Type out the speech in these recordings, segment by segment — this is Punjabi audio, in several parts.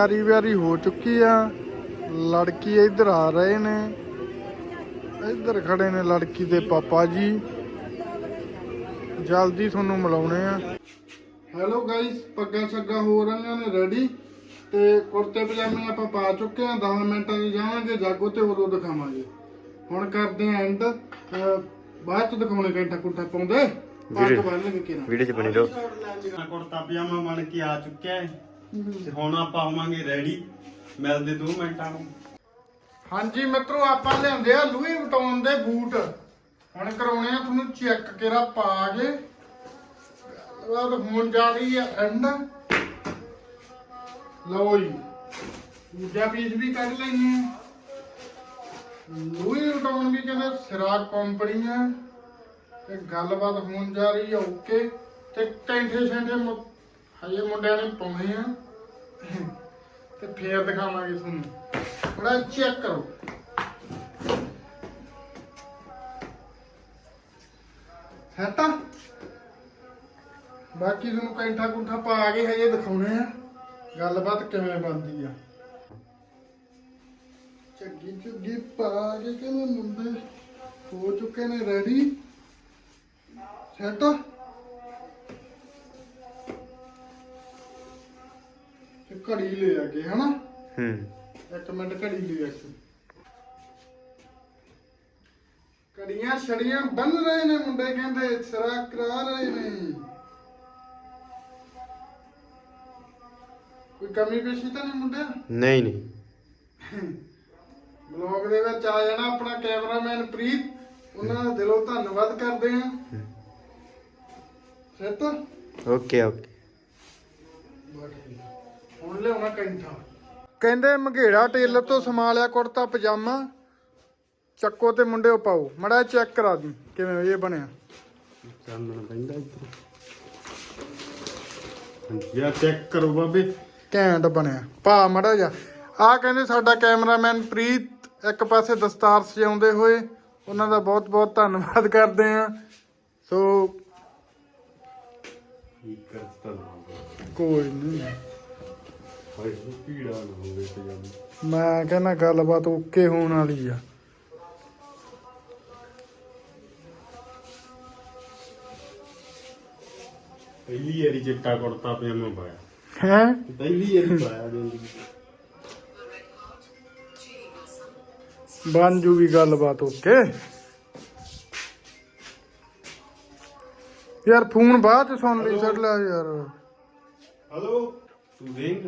ਤਿਆਰੀ ਵਿਆਰੀ ਹੋ ਚੁੱਕੀ ਆ। ਲੜਕੀ ਇੱਧਰ ਆ ਰਹੇ ਨੇ। ਇੱਧਰ ਖੜੇ ਨੇ ਲੜਕੀ ਦੇ ਪਾਪਾ ਜੀ। ਜਲਦੀ ਤੁਹਾਨੂੰ ਮਿਲਾਉਣੇ ਆ। ਹੈਲੋ ਗਾਇਸ ਪੱਗਾਂ ਛੱਗਾ ਹੋ ਰਹੀਆਂ ਨੇ ਰੈਡੀ ਤੇ ਕੁਰਤੇ ਪਜਾਮੇ ਆਪਾਂ ਪਾ ਚੁੱਕੇ ਆ। 10 ਮਿੰਟਾਂ 'ਚ ਜਾਵਾਂਗੇ ਜਾਗੋ ਤੇ ਉਦੋਂ ਦਿਖਾਵਾਂਗੇ। ਹੁਣ ਕਰਦੇ ਆ ਐਂਡ ਬਾਅਦ ਚ ਦਿਖਾਉਣੇ ਘੰਟਾ ਕੁੰਟਾ ਪਾਉਂਦੇ। ਪੱਗ ਬੰਨ ਕੇ ਕਿਰਾਂ ਵੀਡੀਓ ਚ ਬਣੀ ਰਹੋ। ਕੁੜਤਾ ਪਜਾਮਾ ਬਣ ਕੇ ਆ ਚੁੱਕਿਆ ਹੈ। ਤੇ ਹੁਣ ਆਪਾਂ ਆਵਾਂਗੇ ਰੈਡੀ ਮਿਲਦੇ 2 ਮਿੰਟਾਂ ਨੂੰ। ਹਾਂਜੀ ਮਿੱਤਰੋ, ਆਪਾਂ ਲਿਆਂਦੇ ਆ ਲੂਈ ਵਟਾਉਣ ਦੇ ਬੂਟ। ਹੁਣ ਕਰਾਉਣੇ ਆ ਤੁਹਾਨੂੰ ਚੈੱਕ ਕੇਰਾ ਪਾ ਕੇ। ਬਾਅਦ ਹੁਣ ਜਾ ਰਹੀ ਆ ਐਂਡ ਲਓ ਜੀ, ਦੂਜਾ ਪੀਸ ਵੀ ਕੱਢ ਲੈਣੀ ਆ। ਲੂਈ ਵਟਾਉਣ ਵੀ ਕਹਿੰਦੇ ਸਿਰਾਗ ਕੰਪਨੀ ਆ। ਤੇ ਗੱਲਬਾਤ ਹੋਣ ਜਾ ਰਹੀ ਆ ਓਕੇ ਤੇ ਕੈਂਠੇ ਸ਼ੈਂਠੇ ਹਜੇ ਮੁੰਡਿਆਂ ਨੇ ਪਾਉਣੇ ਆ। ਤੇ ਫੇਰ ਦਿਖਾਵਾਂਗੇ ਤੁਹਾਨੂੰ। ਥੋੜਾ ਚੈੱਕ ਕਰੋ। ਹੈਤਾ ਬਾਕੀ ਤੁਹਾਨੂੰ ਕੈਂਠਾ ਕੁੰਠਾ ਪਾ ਕੇ ਹਜੇ ਦਿਖਾਉਣੇ ਆ। ਗੱਲਬਾਤ ਕਿਵੇਂ ਬਣਦੀ ਆ। ਝੱਗੀ ਝੁੱਗੀ ਪਾ ਕੇ ਕਹਿੰਦੇ ਮੁੰਡੇ ਹੋ ਚੁੱਕੇ ਨੇ ਰੈਡੀ ਸੈਟ ਤੇ ਘੜੀ ਲੈ ਆ ਕੇ ਹਨਾ? ਹੂੰ। ਇੱਕ ਮਿੰਟ ਘੜੀ ਲਈ ਵੇਖੋ ਘੜੀਆਂ ਛੜੀਆਂ ਬੰਨ ਰਹੇ ਨੇ ਮੁੰਡੇ ਕਹਿੰਦੇ ਸਿਰਾ ਕਰਾ ਰਹੇ ਨੇ। ਕੋਈ ਕਮੀ ਪੇਸ਼ੀ ਤਾਂ ਨਹੀਂ ਮੁੰਡਿਆ? ਨਹੀਂ ਨਹੀਂ। ਬਲੌਗ ਦੇ ਵਿੱਚ ਆ ਜਾਣਾ ਆਪਣਾ ਕੈਮਰਾਮੈਨ ਪ੍ਰੀਤ। ਉਹਨਾਂ ਦਾ ਦਿਲੋਂ ਧੰਨਵਾਦ ਕਰਦੇ ਹਾਂ। Set okay okay. ਹੁਣ ਲਿਆਉਣਾ ਕੈਂਠਾ। ਕਹਿੰਦੇ ਮਘੇੜਾ ਟੇਲਰ ਤੋਂ ਸਮਾ ਲਿਆ ਕੁੜਤਾ ਪਜਾਮਾ। ਚੱਕੋ ਤੇ ਮੁੰਡਿਓ ਪਾਓ। ਮੜਾ ਚੈੱਕ ਕਰਾ ਦੀ ਕਿਵੇਂ ਇਹ ਬਣਿਆ। ਚਾਨਣ ਪੈਂਦਾ ਇੱਧਰ। ਯਾ ਚੈੱਕ ਕਰੋ ਬਾਬੇ। ਘੈਂਟ ਬਣਿਆ। ਪਾ ਮੜਾ ਜਾ ਆ ਕਹਿੰਦੇ ਸਾਡਾ ਕੈਮਰਾਮੈਨ ਪ੍ਰੀਤ ਇੱਕ ਪਾਸੇ ਦਸਤਾਰ ਸਜਾਉਂਦੇ ਹੋਏ ਉਹਨਾਂ ਦਾ ਬਹੁਤ ਬਹੁਤ ਧੰਨਵਾਦ ਕਰਦੇ ਆ ਸੋ ਕੀ ਕਰਤਾ ਨਾ ਕੋਈ ਨਹੀਂ। ਹਾਏ ਪੀੜਾ ਨਾ ਹੋਵੇ ਪਜਾਮਾ ਮੈਂ ਕਹਿੰਦਾ ਗੱਲਬਾਤ ਓਕੇ ਹੋਣ ਵਾਲੀ ਆ। ਪਹਿਲੀ ਵਾਰੀ ਚਿੱਟਾ ਕੁੜਤਾ ਪਜਾਮਾ ਪਾਇਆ। ਹੈ? ਪਹਿਲੀ ਵਾਰੀ ਪਾਇਆ ਜ਼ਿੰਦਗੀ 'ਚ। ਬਣ ਜੂਗੀ ਗੱਲਬਾਤ ਓਕੇ। ਯਾਰ ਫੋਨ ਬਾਅਦ ਚ ਸੁਣ ਲਈ ਛੱਡ ਲੈ ਯਾਰ। ਹਲੋ? ਤੂੰ ਦੇਂਗ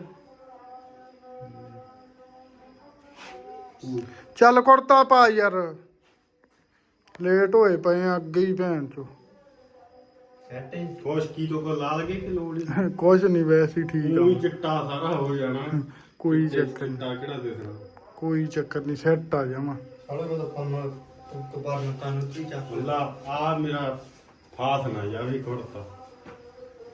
ਚੱਲ ਕੁੜਤਾ ਪਾ ਯਾਰ। ਲੇਟ ਹੋਏ ਪਏ ਆ ਅੱਗੇ ਹੀ ਭੈਣ ਚੋ। ਸੈਟੇ ਖੁਸ਼ ਕੀ ਤੋਂ ਕੋ ਲਾ ਲਗੇ ਕਿ ਲੋੜ ਹੀ? ਕੁਛ ਨਹੀਂ ਵੈਸੇ ਹੀ ਠੀਕ ਆ। ਚਿੱਟਾ ਸਾਰਾ ਹੋ ਜਾਣਾ। ਕੋਈ ਚੱਕਰ ਨੀ, ਚਿੱਟਾ ਕਿਹੜਾ ਦਿਸਣਾ ਕੋਈ ਚੱਕਰ ਨਹੀਂ ਸੈੱਟ ਆ ਜਾਵਾਂ। ਸਾਲੇ ਤਾਂ ਫੋਨ ਤੋਂ ਬਾਅਦ ਨੂੰ ਤਾਂ ਕੀ ਚੱਕ ਹੁੱਲਾ ਆ ਮੇਰਾ ਫਾਸ ਨਾ ਜਾਵੇ ਕੁੜਤਾ।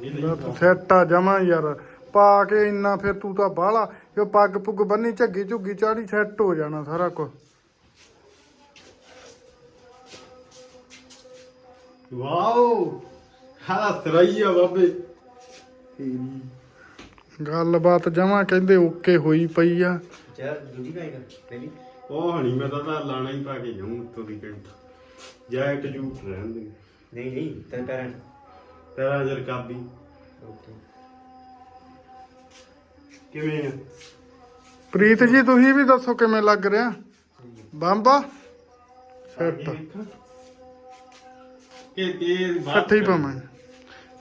ਨਹੀਂ ਸੈੱਟ ਆ ਜਾਵਾਂ ਯਾਰ। ਪਾ ਕੇ ਇੰਨਾ ਫਿਰ ਤੂੰ ਤਾਂ ਬਾਹਲਾ ਜੋ ਪੱਗ ਪੁੱਗ ਬੰਨੀ ਝੱਗੀ ਝੁੱਗੀ ਚਾੜੀ ਸੈੱਟ ਹੋ ਜਾਣਾ ਸਾਰਾ ਕੁਝ ਵਾਓ ਹਾ ਸਰਈਆ ਬਾਬੇ। ਗੱਲਬਾਤ ਜਮਾਂ ਕਹਿੰਦੇ ਓਕੇ ਹੋਈ ਪਈ ਆ। ਯਾਰ ਦੂਜੀ ਕਾਈ ਕਰ ਪਹਿਲੀ। ਉਹ ਹਣੀ ਮੈਂ ਤਾਂ ਤਾਂ ਲਾਣਾ ਹੀ ਪਾ ਕੇ ਜਾਊਂ ਉੱਤੋਂ ਦੀ ਘੰਟਾ। ਜੈਕਟ ਜੂਟ ਰਹਿਣ ਦੇ। ਨਹੀਂ ਨਹੀਂ ਤੇਰੇ ਪੈਰੈਂਟ ਤੇਰਾ ਜਰ ਕਾਬੀ ਓਕੇ। ਕਿਵੇਂ ਆ? ਪ੍ਰੀਤ ਜੀ ਤੁਸੀਂ ਵੀ ਦੱਸੋ ਕਿਵੇਂ ਲੱਗ ਰਿਹਾ? ਬੰਬਾ? ਸੈੱਟ ਕਿ ਤੇ ਇਕੱਠੇ ਹੀ ਪਾਵਾਂ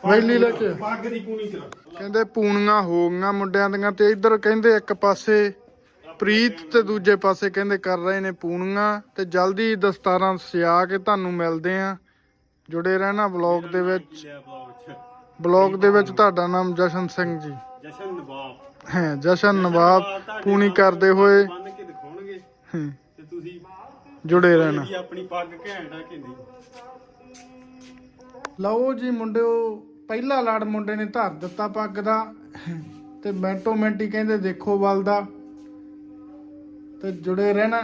ਵੈਲੀ ਲੈ ਕੇ ਪੱਗ ਦੀ ਕੂਣੀ ਕਰਾ। ਕਹਿੰਦੇ ਪੂਣੀਆਂ ਹੋ ਗਈਆਂ ਮੁੰਡਿਆਂ ਦੀਆਂ ਤੇ ਇੱਧਰ ਕਹਿੰਦੇ ਇੱਕ ਪਾਸੇ ਪ੍ਰੀਤ ਤੇ ਦੂਜੇ ਪਾਸੇ ਕਹਿੰਦੇ ਕਰ ਰਹੇ ਨੇ ਪੂਣੀਆਂ ਤੇ ਜਲਦੀ ਦਸਤਾਰਾਂ ਸਿਆ ਕੇ ਤੁਹਾਨੂੰ ਮਿਲਦੇ ਆ। ਜੁੜੇ ਰਹਿਣਾ ਬਲੌਗ ਦੇ ਵਿੱਚ। ਬਲੌਗ ਦੇ ਵਿੱਚ ਤੁਹਾਡਾ ਨਾਮ ਜਸ਼ਨ ਸਿੰਘ ਜੀ। ਜਸ਼ਨ ਨਵਾਬ। ਹੈ ਜਸ਼ਨ ਨਵਾਬ ਪੂਣੀ ਕਰਦੇ ਹੋਏ। ਬੰਨ ਕੇ ਦਿਖਾਉਣਗੇ। ਹਮ, ਤੇ ਤੁਸੀਂ ਜੁੜੇ ਰਹਿਣਾ। ਜਿਹੜੀ ਆਪਣੀ ਪੱਗ ਘੈਂਟ ਆ ਕਿ ਨਹੀਂ? ਲਓ ਜੀ ਮੁੰਡਿਓ ਪਹਿਲਾ ਲੜ ਮੁੰਡੇ ਨੇ ਧਰ ਦਿੱਤਾ ਪੱਗ ਦਾ। ਤੇ ਮਿੰਟੋ ਮਿੰਟ ਕਹਿੰਦੇ ਦੇਖੋ ਵੱਲ ਦਾ। ਤੇ ਜੁੜੇ ਰਹਿਣਾ।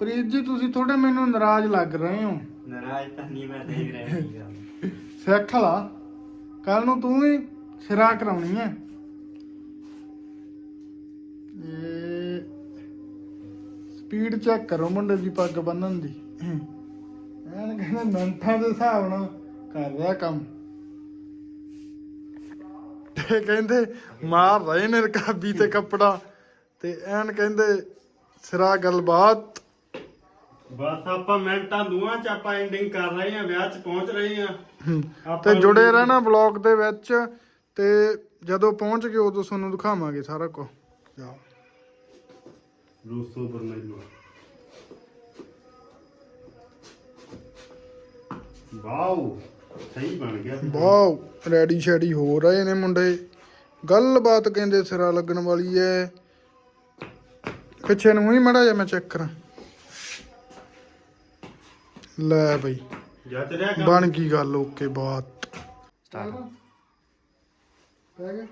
ਪ੍ਰੀਤ ਜੀ ਤੁਸੀਂ ਥੋੜੇ ਮੈਨੂੰ ਨਾਰਾਜ਼ ਲੱਗ ਰਹੇ ਹੋ। ਨਾਰਾਜ਼ ਤਾਂ ਨਹੀਂ ਮੈਂ ਦੇਖ ਰਿਹਾ ਸੀਗਾ। ਸਿੱਖ ਲਾ। ਕੱਲ ਨੂੰ ਤੂੰ ਵੀ ਸਿਰਾ ਕਰਾਉਣੀ ਹੈ ਸਪੀਡ ਚੈੱਕ ਕਰੋ ਮੁੰਡੇ ਦੀ ਪੱਗ ਬੰਨਣ ਦੀ। ਐਨ ਕਹਿੰਦੇ ਮਿੰਟਾਂ ਦੇ ਹਿਸਾਬ ਨਾਲ ਕਰ ਰਿਹਾ ਕੰਮ। ਤੇ ਕਹਿੰਦੇ ਮਾਰ ਰਹੇ ਨੇ ਰਕਾਬੀ ਤੇ ਕੱਪੜਾ। ਤੇ ਐਨ ਕਹਿੰਦੇ ਸਿਰਾ ਗੱਲਬਾਤ। ਬਸ ਆਪਾਂ ਮਿੰਟਾਂ ਦੂਆਂ ਚ ਆਪਾਂ ਐਂਡਿੰਗ ਕਰ ਰਹੇ ਹਾਂ ਵਿਆਹ ਚ ਪਹੁੰਚ ਰਹੇ ਹਾਂ ਤੇ ਜੁੜੇ ਰਹਿਣਾ ਬਲੌਗ ਦੇ ਵਿੱਚ ਤੇ ਜਦੋਂ ਪਹੁੰਚ ਗਏ ਉਦੋਂ ਤੁਹਾਨੂੰ ਦਿਖਾਵਾਂਗੇ ਸਾਰਾ ਕੁਝ ਜਾਓ। ਰੂਸੋ ਬਰਨੈਲੋ ਵਾਓ ਸਹੀ ਬਣ ਗਿਆ ਵਾਓ ਰੈਡੀ ਸ਼ੈਡੀ ਹੋ ਰਹੇ ਨੇ ਮੁੰਡੇ। ਗੱਲਬਾਤ ਕਹਿੰਦੇ ਸਿਰਾ ਲੱਗਣ ਵਾਲੀ ਐ। ਪਿੱਛੇ ਨੂੰ ਹੀ ਮੜਾ ਜਾ ਮੈਂ ਚੈੱਕ ਕਰਾਂ। ਲੈ ਬਈ। ਜੱਜ ਰਿਹਾ ਕੰਮ? ਬਣ ਗਈ ਗੱਲ ਓਕੇ ਬਾਤ। ਸਟਾਰਟ ਪੈ ਗਿਆ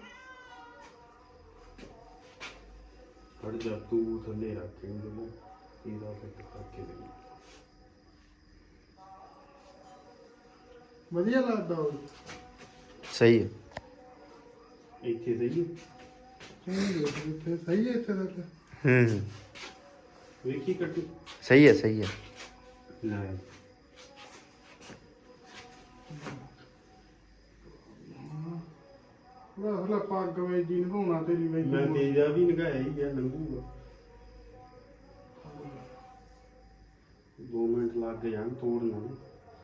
ਫੜ ਜਾ ਤੂੰ ਥੱਲੇ ਰੱਖੇਂਗੇ ਨਾ ਇਹਦਾ ਫਿੱਟ ਕਰਕੇ ਦੇ ਵਧੀਆ ਲੱਗਦਾ ਉਹ। ਸਹੀ ਹੈ। ਇੱਥੇ ਸਹੀ ਹੈ? ਸਹੀ ਹੈ ਇੱਥੇ ਸਹੀ ਹੈ ਇੱਥੇ ਤੱਕ। ਹੂੰ ਹੂੰ। ਵੇਖੀ ਕੱਟੀ। ਸਹੀ ਹੈ ਸਹੀ ਹੈ। ਲੈ। ਲੈ ਪੱਗ ਵੇ ਜੀ ਨਹਾਉਣਾ ਤੇਰੀ ਵੇ ਮੈਂ ਤੇਜਾ ਵੀ ਨਗਾਇਆ ਹੀ ਗਿਆ ਲੰਗੂਗਾ 2 ਮਿੰਟ ਲੱਗ ਜਾਣ ਤੋੜਨਾ।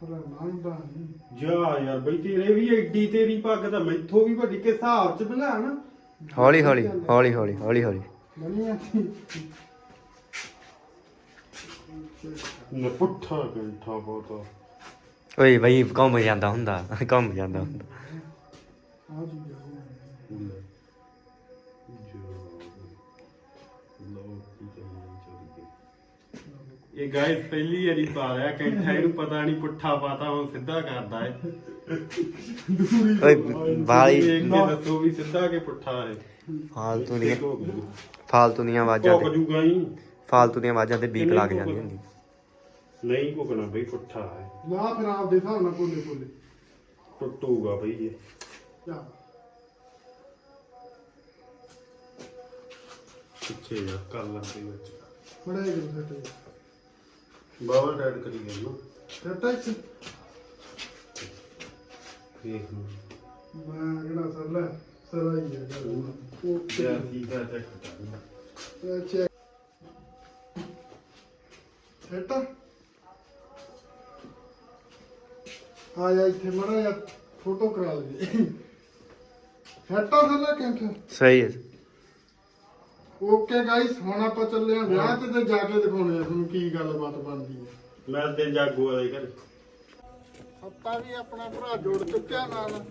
ਫਲਾ ਮੰਨਦਾ ਨਹੀਂ ਜਾ। ਯਾਰ ਬਈ ਤੇਰੇ ਵੀ ਐਡੀ ਤੇਰੀ ਪੱਗ ਤਾਂ ਮੈਥੋਂ ਵੀ ਵੱਡੀ ਕਿ ਹਿਸਾਬ ਚ ਬਣਾ ਨਾ। ਹੌਲੀ ਹੌਲੀ ਬਹੁਤਾ। ਓਏ ਬਈ ਘੁੰਮ ਜਾਂਦਾ ਹੁੰਦਾ ਘੁੰਮ ਜਾਂਦਾ ਹੁੰਦਾ। ਕੀ ਇਹ ਗਾਇਸ ਪਹਿਲੀ ਵਾਰੀ ਪਾ ਰਿਹਾ ਕੈਂਠਾ ਇਹਨੂੰ ਪਤਾ ਨਹੀਂ ਪੁੱਠਾ ਪਾਤਾ ਹੁਣ ਸਿੱਧਾ ਕਰਦਾ ਹੈ ਓਏ ਵਾਲੀ ਇਹ ਦੱਸੋ ਵੀ ਸਿੱਧਾ ਕਿ ਪੁੱਠਾ ਹੈ ਫਾਲਤੂ ਦੀਆਂ ਫਾਲਤੂ ਦੀਆਂ ਆਵਾਜ਼ਾਂ ਤੇ ਜੂਗਾ ਹੀ। ਫਾਲਤੂ ਦੀਆਂ ਆਵਾਜ਼ਾਂ ਤੇ ਬੀਕ ਲੱਗ ਜਾਂਦੀ ਹੁੰਦੀ। ਨਹੀਂ ਭੁਗਣਾ ਬਈ ਪੁੱਠਾ ਹੈ। ਲਾ ਫਿਰ ਆਪ ਦੇ ਹਿਸਾਬ ਨਾਲ ਕੋਲੇ ਕੋਲੇ ਟੁੱਟੂਗਾ ਬਈ ਇਹ। ਜਾ। ਪਿੱਛੇ ਜਾ ਕਰ ਲਾਂਗੇ ਵਿੱਚ। ਬੜਾ ਹੀ ਗੁੱਸਾ ਤੇ ਬਾਬਾ ਡੈਡ ਕਰੀ ਗਿਆ ਨਾ। ਕਰਤਾ ਇਸ ਵੇਖ ਨੂੰ ਮੈਂ ਕਿਹੜਾ ਸਰਲਾ ਸਰਾ ਹੀ ਹੈ ਉਹ ਕਿਆ ਸੀਦਾ ਚੈੱਕ ਕਰਨਾ। ਚੈੱਕ ਸੈਟ ਆ ਜਾ ਇੱਥੇ ਮੜਾ ਜਾ ਫੋਟੋ ਕਰਾ ਲਈ ਆ ਸਰਲਾ ਕੈਂਠਾ ਸਹੀ ਹੈ ਓਕੇ ਗਾਇਸ ਹੁਣ ਆਪਾਂ ਚੱਲੇ ਆ ਵਿਆਹ ਤੇ ਤੇ ਜਾ ਕੇ ਦਿਖਾਉਣੇ ਆ ਤੁਹਾਨੂੰ ਕੀ ਗੱਲਬਾਤ ਬਣਦੀ ਹੈ। ਮੈਂ ਤੇ ਜਾਗੋ ਵਾਲੇ ਘਰ। ਸੱਤਾ ਵੀ ਆਪਣਾ ਭਰਾ ਜੁੜ ਚੁੱਕਿਆ ਨਾਲ।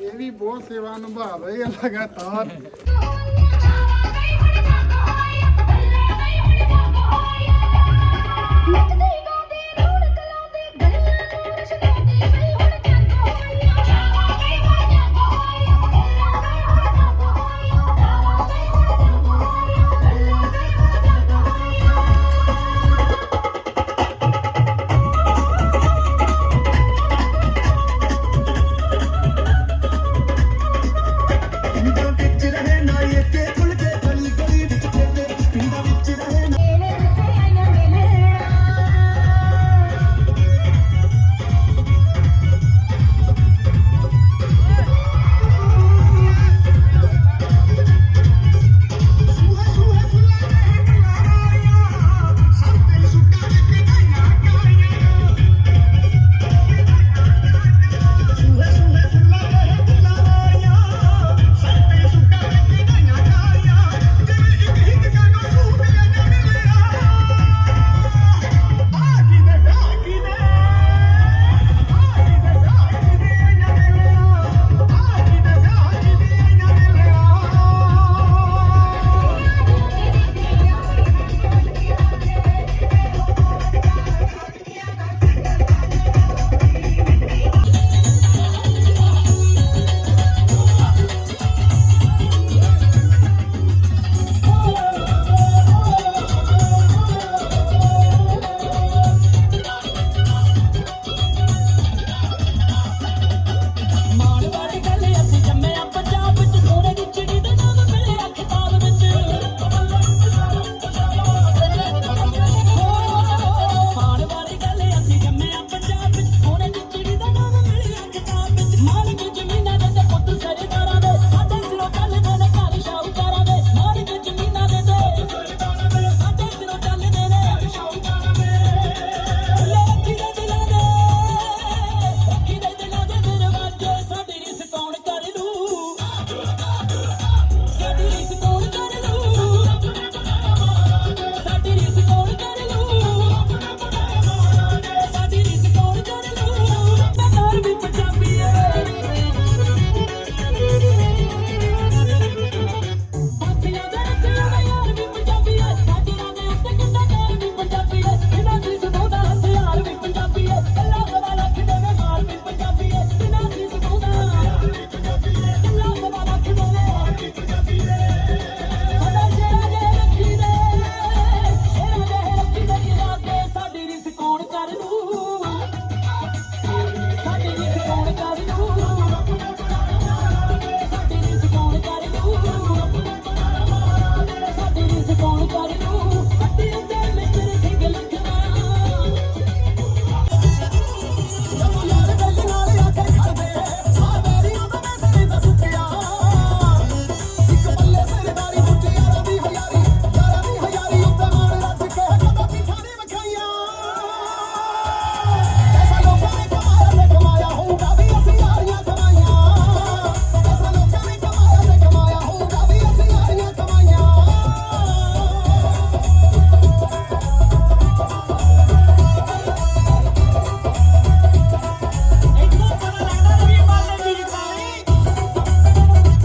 ਇਹ ਵੀ ਬਹੁਤ ਸੇਵਾ ਨਿਭਾ ਰਹੇ ਆ ਲਗਾਤਾਰ।